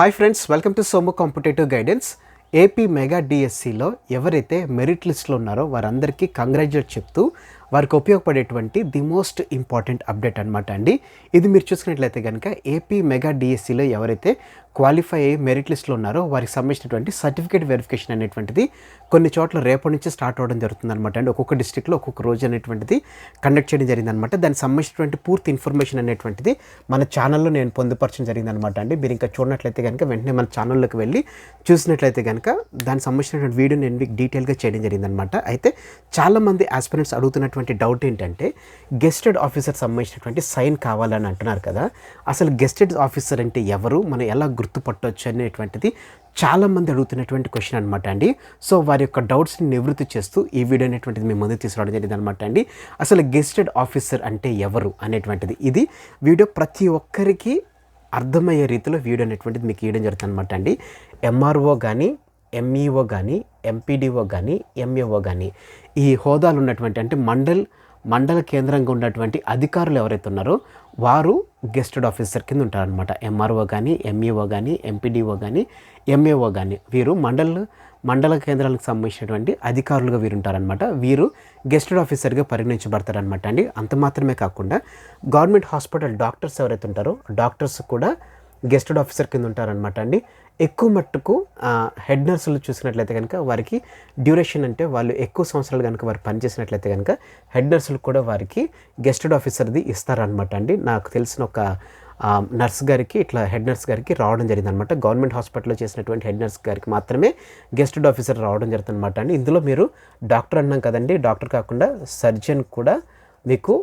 Hi friends welcome to Somu competitive guidance AP mega డిఎస్సిలో ఎవరైతే merit లిస్ట్లో ఉన్నారో వారందరికీ కంగ్రాచులేట్ చెప్తూ వారికి ఉపయోగపడేటువంటి ది మోస్ట్ ఇంపార్టెంట్ అప్డేట్ అనమాట అండి. ఇది మీరు చూసుకున్నట్లయితే కనుక ఏపీ మెగా డిఎస్సిలో ఎవరైతే క్వాలిఫై అయ్యి మెరిట్ లిస్ట్లో ఉన్నారో. వారికి సంబంధించినటువంటి సర్టిఫికేట్ వెరిఫికేషన్ అనేటువంటిది కొన్ని చోట్ల రేపటి నుంచి స్టార్ట్ అవ్వడం జరుగుతుంది అనమాట అండ్ ఒక్కొక్క డిస్టిక్లో ఒక్కొక్క రోజు అనేటువంటిది కండక్ట్ చేయడం జరిగిందనమాట దానికి సంబంధించినటువంటి పూర్తి ఇన్ఫర్మేషన్ అనేటువంటిది మన ఛానల్లో నేను పొందుపరచడం జరిగింది అనమాట అండి మీరు ఇంకా చూడనట్లయితే కనుక వెంటనే మన ఛానల్లోకి వెళ్ళి చూసినట్లయితే కనుక దానికి సంబంధించినటువంటి వీడియో నేను మీకు డీటెయిల్గా చేయడం జరిగిందనమాట అయితే చాలామంది ఆస్పిరెంట్స్ అడుగుతున్నటువంటి డౌట్ ఏంటంటే గెస్టెడ్ ఆఫీసర్ సంబంధించినటువంటి సైన్ కావాలని అంటున్నారు కదా. అసలు గెస్టెడ్ ఆఫీసర్ అంటే ఎవరు? మనం ఎలా గుర్తుపట్టవచ్చు అనేటువంటిది చాలామంది అడుగుతున్నటువంటి క్వశ్చన్ అనమాట అండి. సో వారి యొక్క డౌట్స్ని నివృత్తి చేస్తూ ఈ వీడియో అనేటువంటిది మేము ముందు తీసుకురావడం జరిగింది అనమాట అండి. అసలు గెస్టెడ్ ఆఫీసర్ అంటే ఎవరు అనేటువంటిది. ఇది వీడియో ప్రతి ఒక్కరికి అర్థమయ్యే రీతిలో వీడియో అనేటువంటిది మీకు ఇవ్వడం జరుగుతుంది అనమాట అండి ఎంఆర్ఓ కానీ ఎంఈఓ కానీ ఎంపీడీఓ కానీ ఎంఏఓ కానీ ఈ హోదాలు ఉన్నటువంటి అంటే మండల్ మండల కేంద్రంగా ఉన్నటువంటి అధికారులు ఎవరైతే ఉన్నారో వారు గెస్టెడ్ ఆఫీసర్ కింద ఉంటారనమాట ఎంఆర్ఓ కానీ ఎంఈఓ కానీ ఎంపీడీఓ కానీ ఎంఏఓ కానీ వీరు మండల మండల కేంద్రాలకు సంబంధించినటువంటి అధికారులుగా వీరు ఉంటారనమాట వీరు గెస్టెడ్ ఆఫీసర్గా పరిగణించబడతారనమాట అండి. అంత మాత్రమే కాకుండా గవర్నమెంట్ హాస్పిటల్ డాక్టర్స్ ఎవరైతే ఉంటారో డాక్టర్స్ కూడా గెస్టెడ్ ఆఫీసర్ కింద ఉంటారనమాట అండి. ఎక్కువ మట్టుకు హెడ్ నర్సులు చూసినట్లయితే కనుక వారికి డ్యూరేషన్ అంటే వాళ్ళు ఎక్కువ సంవత్సరాలు కనుక వారు పనిచేసినట్లయితే కనుక హెడ్ నర్సులు కూడా వారికి గెస్టెడ్ ఆఫీసర్ది ఇస్తారనమాట అండి. నాకు తెలిసిన ఒక నర్స్ గారికి ఇట్లా హెడ్ నర్స్ గారికి రావడం జరిగింది అనమాట గవర్నమెంట్ హాస్పిటల్లో చేసినటువంటి హెడ్ నర్స్ గారికి మాత్రమే గెస్టెడ్ ఆఫీసర్ రావడం జరుగుతుంది అనమాట అండి. ఇందులో మీరు డాక్టర్ అన్నాం కదండి. డాక్టర్ కాకుండా సర్జన్ కూడా మీకు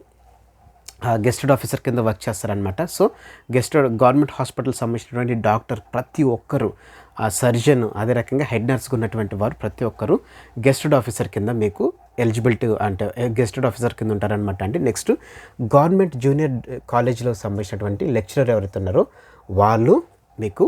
గెస్టెడ్ ఆఫీసర్ కింద వర్క్ చేస్తారనమాట సో గెస్టెడ్ గవర్నమెంట్ హాస్పిటల్ సంబంధించినటువంటి డాక్టర్ ప్రతి ఒక్కరు ఆ సర్జన్ అదే రకంగా హెడ్ నర్స్గా ఉన్నటువంటి వారు ప్రతి ఒక్కరు గెస్టెడ్ ఆఫీసర్ కింద మీకు ఎలిజిబిలిటీ అంటే గెస్టెడ్ ఆఫీసర్ కింద ఉంటారనమాట అండి నెక్స్ట్ గవర్నమెంట్ జూనియర్ కాలేజ్లో సంబంధించినటువంటి లెక్చరర్ ఎవరైతే ఉన్నారో వాళ్ళు మీకు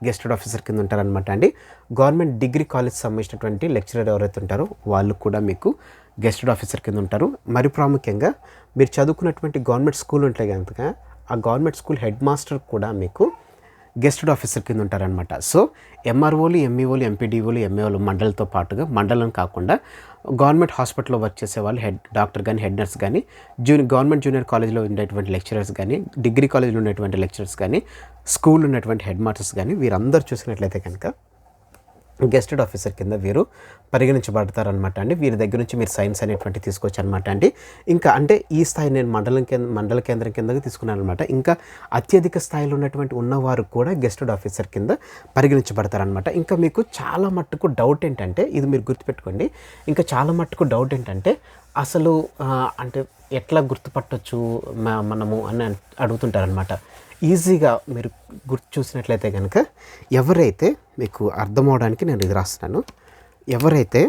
గెస్టెడ్ ఆఫీసర్ కింద ఉంటారనమాట అండి గవర్నమెంట్ డిగ్రీ కాలేజ్ సంబంధించినటువంటి లెక్చరర్ ఎవరైతే ఉంటారో వాళ్ళు కూడా మీకు గెస్టెడ్ ఆఫీసర్ కింద ఉంటారు. మరి ప్రాముఖ్యంగా మీరు చదువుకున్నటువంటి గవర్నమెంట్ స్కూల్ ఉంటాయి కనుక ఆ గవర్నమెంట్ స్కూల్ హెడ్ మాస్టర్ కూడా మీకు గెస్టెడ్ ఆఫీసర్ కింద ఉంటారనమాట సో ఎంఆర్ఓలు ఎంఈఓలు ఎంపీడీఓలు ఎంఏఓలు మండలితో పాటుగా మండలం కాకుండా గవర్నమెంట్ హాస్పిటల్లో వర్క్ చేసే వాళ్ళు హెడ్ డాక్టర్ కానీ హెడ్ నర్స్ కానీ జూనియర్ గవర్నమెంట్ జూనియర్ కాలేజ్లో ఉండేటువంటి లెక్చరర్స్ కానీ డిగ్రీ కాలేజ్లో ఉన్నటువంటి లెక్చరర్స్ కానీ స్కూల్ ఉన్నటువంటి హెడ్ మాస్టర్స్ కానీ వీరందరూ చూసినట్లయితే కనుక గెస్టెడ్ ఆఫీసర్ కింద వీరు పరిగణించబడతారనమాట అండి. వీరి దగ్గర నుంచి మీరు సైన్స్ అనేటువంటి తీసుకోవచ్చు అనమాట అండి. ఇంకా అంటే ఈ స్థాయి నేను మండలం కింద మండల కేంద్రం కిందకి తీసుకున్నాను అనమాట ఇంకా అత్యధిక స్థాయిలో ఉన్నటువంటి ఉన్నవారు కూడా గెస్టెడ్ ఆఫీసర్ కింద పరిగణించబడతారనమాట ఇంకా మీకు చాలా మట్టుకు డౌట్ ఏంటంటే ఇది మీరు గుర్తుపెట్టుకోండి. ఇంకా చాలా మట్టుకు డౌట్ ఏంటంటే అసలు అంటే ఎట్లా గుర్తుపట్టొచ్చు మనము అని అడుగుతుంటారనమాట ఈజీగా మీరు గుర్తు చూసినట్లయితే కనుక ఎవరైతే మీకు అర్థం అవడానికి నేను ఇది రాస్తున్నాను ఎవరైతే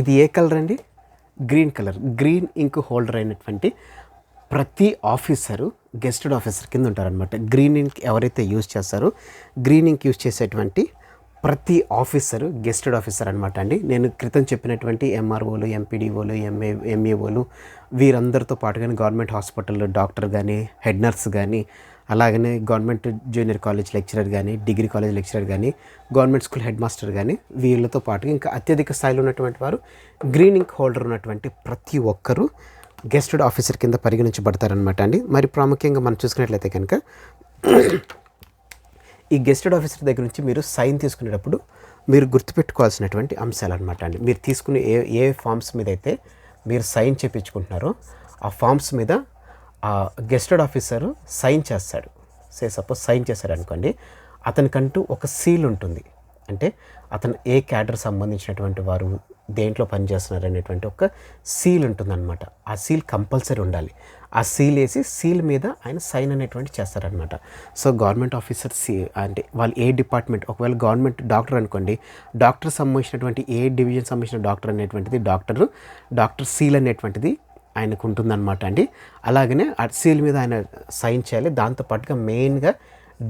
ఇది ఏ కలర్ అండి? Green colour. Green ink holder అయినటువంటి ప్రతి ఆఫీసరు గెస్టెడ్ ఆఫీసర్ కింద ఉంటారనమాట గ్రీన్ ఇంక్ ఎవరైతే యూజ్ చేస్తారో గ్రీన్ ఇంక్ యూజ్ చేసేటువంటి ప్రతి ఆఫీసరు గెస్టెడ్ ఆఫీసర్ అనమాట అండి. నేను క్రితం చెప్పినటువంటి ఎంఆర్ఓలు ఎంపీడీఓలు ఎంఏ ఎంఏఓలు వీరందరితో పాటుగానే గవర్నమెంట్ హాస్పిటల్లో డాక్టర్ కానీ హెడ్ నర్స్ కానీ అలాగనే గవర్నమెంట్ జూనియర్ కాలేజ్ లెక్చరర్ కానీ డిగ్రీ కాలేజ్ లెక్చరర్ కానీ గవర్నమెంట్ స్కూల్ హెడ్ మాస్టర్ కానీ వీళ్ళతో పాటు ఇంకా అత్యధిక స్థాయిలో ఉన్నటువంటి వారు గ్రీన్ ఇంక్ హోల్డర్ ఉన్నటువంటి ప్రతి ఒక్కరూ గెస్టెడ్ ఆఫీసర్ కింద పరిగణించబడతారనమాట అండి. మరి ప్రాముఖ్యంగా మనం చూసుకున్నట్లయితే కనుక ఈ గెస్టెడ్ ఆఫీసర్ దగ్గర నుంచి మీరు సైన్ తీసుకునేటప్పుడు మీరు గుర్తుపెట్టుకోవాల్సినటువంటి అంశాలు అనమాట అండి. మీరు తీసుకునే ఏ ఏ ఫామ్స్ మీద అయితే మీరు సైన్ చేయించుకుంటున్నారో ఆ ఫామ్స్ మీద ఆ గెస్టెడ్ ఆఫీసర్ సైన్ చేస్తాడు. సే సపోజ్ సైన్ చేశాడు అనుకోండి అతనికంటూ ఒక సీల్ ఉంటుంది. అంటే అతను ఏ క్యాడర్ సంబంధించినటువంటి వారు దేంట్లో పనిచేస్తున్నారు అనేటువంటి ఒక సీల్ ఉంటుందన్నమాట. ఆ సీల్ కంపల్సరీ ఉండాలి. ఆ సీల్ వేసి సీల్ మీద ఆయన సైన్ అనేటువంటి చేస్తారనమాట సో గవర్నమెంట్ ఆఫీసర్ సీ అంటే వాళ్ళు ఏ డిపార్ట్మెంట్ ఒకవేళ గవర్నమెంట్ డాక్టర్ అనుకోండి డాక్టర్ సంబంధించినటువంటి ఏ డివిజన్ సంబంధించిన డాక్టర్ అనేటువంటిది డాక్టర్ డాక్టర్ సీల్ అనేటువంటిది ఆయనకు ఉంటుందన్నమాట అండి. అలాగనే ఆ సీల్ మీద ఆయన సైన్ చేయాలి. దాంతోపాటుగా మెయిన్గా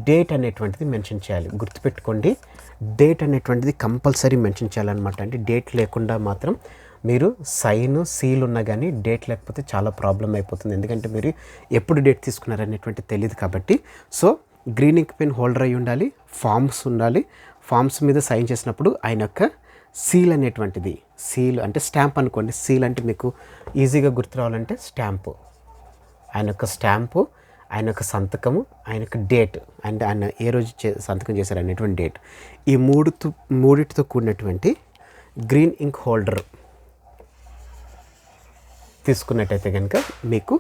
డేట్ అనేటువంటిది మెన్షన్ చేయాలి. గుర్తుపెట్టుకోండి డేట్ అనేటువంటిది కంపల్సరీ మెన్షన్ చేయాలన్నమాట. అంటే డేట్ లేకుండా మాత్రం మీరు సైన్ సీల్ ఉన్నా కానీ డేట్ లేకపోతే చాలా ప్రాబ్లం అయిపోతుంది. ఎందుకంటే మీరు ఎప్పుడు డేట్ తీసుకున్నారనేటువంటి తెలియదు కాబట్టి. So green ink pen holder అయి ఉండాలి ఫామ్స్ ఉండాలి. ఫామ్స్ మీద సైన్ చేసినప్పుడు ఆయన యొక్క సీల్ అనేటువంటిది సీల్ అంటే స్టాంప్ అనుకోండి. సీల్ అంటే మీకు ఈజీగా గుర్తు రావాలంటే స్టాంపు. ఆయన యొక్క స్టాంపు ఆయన యొక్క సంతకము ఆయన యొక్క డేట్ అండ్ ఆయన ఏ రోజు చే సంతకం చేశారు అనేటువంటి డేట్. ఈ మూడుతో మూడిటితో కూడినటువంటి గ్రీన్ ఇంక్ హోల్డర్ తీసుకున్నట్టయితే కనుక మీకు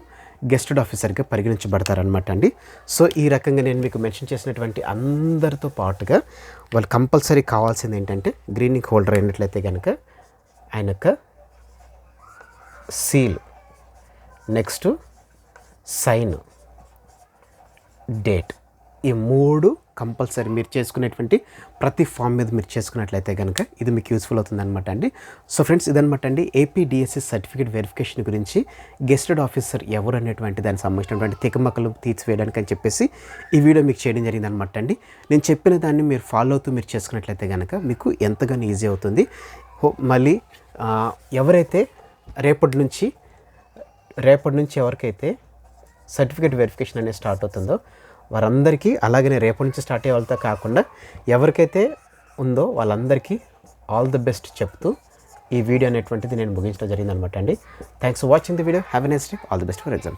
గెస్టెడ్ ఆఫీసర్గా పరిగణించబడతారనమాట అండి. సో ఈ రకంగా నేను మీకు మెన్షన్ చేసినటువంటి అందరితో పాటుగా వాళ్ళు కంపల్సరీ కావాల్సింది ఏంటంటే గ్రీన్ ఇంక్ హోల్డర్ అయినట్లయితే కనుక ఆయన యొక్క సీల్ నెక్స్ట్ సైన్. డేట్. ఈ మూడు కంపల్సరీ మీరు చేసుకునేటువంటి ప్రతి ఫామ్ మీద మీరు చేసుకున్నట్లయితే కనుక ఇది మీకు యూస్ఫుల్ అవుతుంది అనమాట అండి. సో ఫ్రెండ్స్ ఇదనమాట అండి ఏపీడిఎస్సి సర్టిఫికేట్ వెరిఫికేషన్ గురించి. గెస్టెడ్ ఆఫీసర్ ఎవరు అనేటువంటి దానికి సంబంధించినటువంటి తికమకలు తీర్చివేయడానికి అని చెప్పేసి ఈ వీడియో మీకు చేయడం జరిగింది అనమాట అండి. నేను చెప్పిన దాన్ని మీరు ఫాలో అవుతూ మీరు చేసుకున్నట్లయితే కనుక మీకు ఎంతగానో ఈజీ అవుతుంది. హో మళ్ళీ ఎవరైతే రేపటి నుంచి రేపటి నుంచి ఎవరికైతే సర్టిఫికేట్ వెరిఫికేషన్ అనేది స్టార్ట్ అవుతుందో వారందరికీ అలాగనే రేపటి నుంచి స్టార్ట్ అయ్యే వాళ్ళతో కాకుండా ఎవరికైతే ఉందో వాళ్ళందరికీ ఆల్ ది బెస్ట్ చెప్తూ ఈ వీడియో అనేటువంటిది నేను ముగించడం జరిగింది అనమాట అండి thanks for watching the video have a next all the best for exams